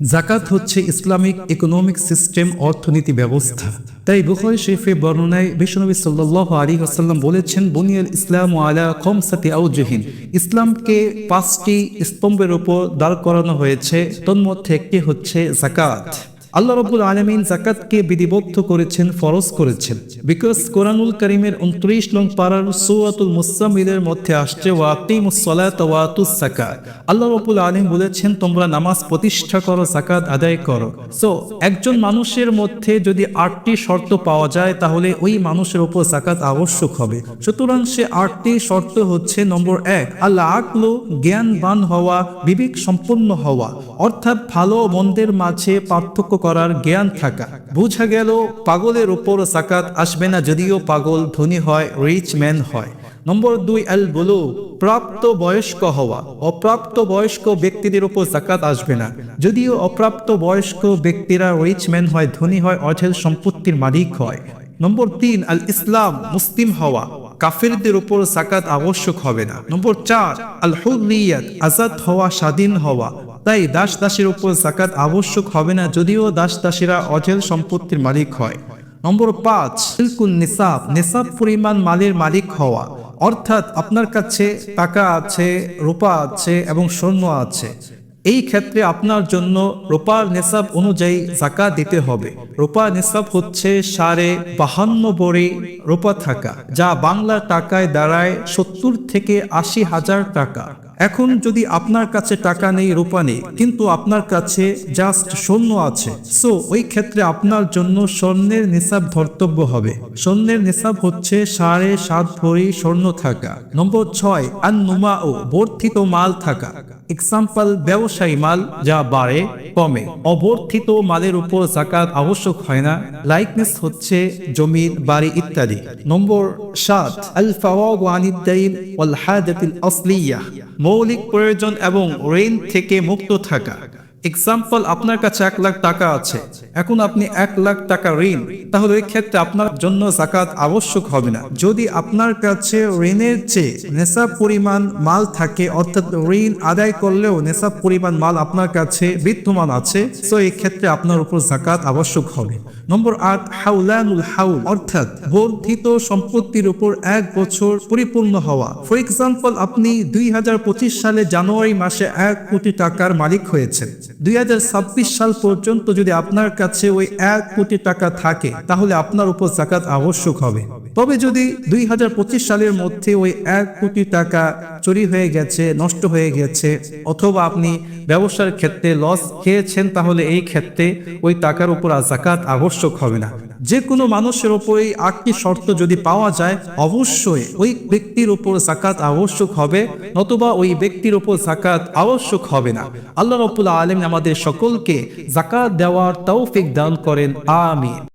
জাকাত হচ্ছে Islamic economic system অর্থনীতি ব্যবস্থা। তাই বুখারী শরীফে বর্ণনায় বিশ্বনবী সাল্লাল্লাহু আলাইহি ওয়াসাল্লাম বলেছেন, বুনিয়াল ইসলাম আলা খামসাতি আউজহীন ইসলামকে পাঁচটি স্তম্ভের উপর দাঁড় করানো হয়েছে, তন্মধ্যে একটি হচ্ছে জাকাত। আল্লাহ রব্বুল আলমিন জাকাতকে বিধিবদ্ধ করেছেন, ফরজ করেছেন। বিকজ কোরআনুল করিমের উনত্রিশ নং পাড়ার সৌয়াতুল মুসামিলের মধ্যে আসছে ওয়াকিমুস সালাত ওয়াতুস আল্লাহ রব্বুল আলম বলেছেন, তোমরা নামাজ প্রতিষ্ঠা করো জাকাত আদায় করো। সো একজন মানুষের মধ্যে যদি আটটি শর্ত পাওয়া যায়, তাহলে ওই মানুষের উপর জাকাত আবশ্যক হবে। সুতরাং সে আটটি শর্ত হচ্ছে, নম্বর এক আল্লাহ আকলু জ্ঞানবান হওয়া বিবেক সম্পন্ন হওয়া। অর্থাৎ ভালো মন্দের মাঝে পার্থক্য করার জ্ঞান থাকা। বোঝা গেল, পাগলের উপর জাকাত আসবে না যদিও পাগল ধনী হয় রিচ ম্যান হয়। নম্বর দুই, আল বলু প্রাপ্ত বয়স্ক হওয়া। অপ্রাপ্ত বয়স্ক ব্যক্তিদের উপর জাকাত আসবে না। যদিও অপ্রাপ্ত বয়স্ক ব্যক্তিরা রিচ ম্যান হয়, ধনী হয়, অঢেল সম্পত্তির মালিক হয়। নম্বর তিন, আল ইসলাম, মুসলিম হওয়া। কাফিরদের উপর জাকাত আবশ্যক হবে না। নম্বর চার, আল হুরিয়াত আজাদ হওয়া, স্বাধীন হওয়া। তাই দাস দাসের উপর জাকাত আবশ্যক হবে না যদিও দাস দাসীরা অঢেল সম্পত্তির মালিক হয়। নম্বর পাঁচ সিলকুল নিসাব। নিসাব পরিমাণ মালের মালিক হওয়া। অর্থাৎ আপনার কাছে টাকা আছে, রূপা আছে এবং স্বর্ণ আছে। এই ক্ষেত্রে আপনার জন্য রূপার নেশাব অনুযায়ী জাকাত দিতে হবে। রূপার নেশাব হচ্ছে সাড়ে বাহান্ন বড়ি রূপা থাকা, যা বাংলা টাকায় দাঁড়ায় সত্তর থেকে আশি হাজার টাকা। এখন যদি আপনার কাছে টাকা নেই, রূপা নেই, কিন্তু আপনার কাছে জাস্ট সৈন্য আছে সো ওই ক্ষেত্রে আপনার জন্য স্বর্ণের নিসাব ধর্তব্য হবে। স্বর্ণের নিসাব হচ্ছে সাড়ে সাত ভরি স্বর্ণ থাকা। নম্বর ছয় আর নুমা ও বর্ধিত মাল থাকা। এক্সাম্পল ব্যবসায়ী মাল যা বাড়ে, কমে। অবর্থিত মালের উপর জাকাত আবশ্যক হয় না। লাইকনেস হচ্ছে জমির বাড়ি ইত্যাদি। নম্বর সাত আল আসলিয়াহ মৌলিক প্রয়োজন এবং ঋণ থেকে মুক্ত থাকা। এক্সাম্পল আপনার কাছে এক লাখ টাকা আছে। এখন আপনি এক লাখ টাকা ঋণ, তাহলে এই ক্ষেত্রে আপনার জন্য জাকাত আবশ্যক হবে না। যদি আপনার কাছে ঋণের চেয়ে নেশাব পরিমাণ মাল থাকে, অর্থাৎ ঋণ আদায় করলেও নেশাব পরিমাণ মাল আপনার কাছে বিদ্যমান আছে, তো এই ক্ষেত্রে আপনার উপর জাকাত আবশ্যক হবে। নম্বর আট, হাউলানুল হাউল, অর্থাৎ বর্ধিত সম্পত্তির উপর এক বছর পরিপূর্ণ হওয়া। ফর এক্সাম্পল আপনি দুই হাজার পঁচিশ সালে জানুয়ারি মাসে এক কোটি টাকার মালিক হয়েছেন। দুই হাজার ছাব্বিশ সাল পর্যন্ত যদি আপনার কাছে ওই এক কোটি টাকা থাকে, তাহলে আপনার উপর জাকাত আবশ্যক হবে। তবে যদি দুই হাজার পঁচিশ সালের মধ্যে ওই এক কোটি টাকা চুরি হয়ে গেছে, নষ্ট হয়ে গেছে, অথবা আপনি ব্যবসার ক্ষেত্রে লস খেয়েছেন, তাহলে এই ক্ষেত্রে ওই টাকার উপর আর জাকাত আবশ্যক হবে না। যে কোনো মানুষের উপর এই আটটি শর্ত যদি পাওয়া যায়, অবশ্যই ওই ব্যক্তির উপর জাকাত আবশ্যক হবে, নতুবা ওই ব্যক্তির উপর জাকাত আবশ্যক হবে না। আল্লাহ রবুল্লা আলম আমাদের সকলকে জাকাত দেওয়ার তৌফিক দান করেন। আমিন।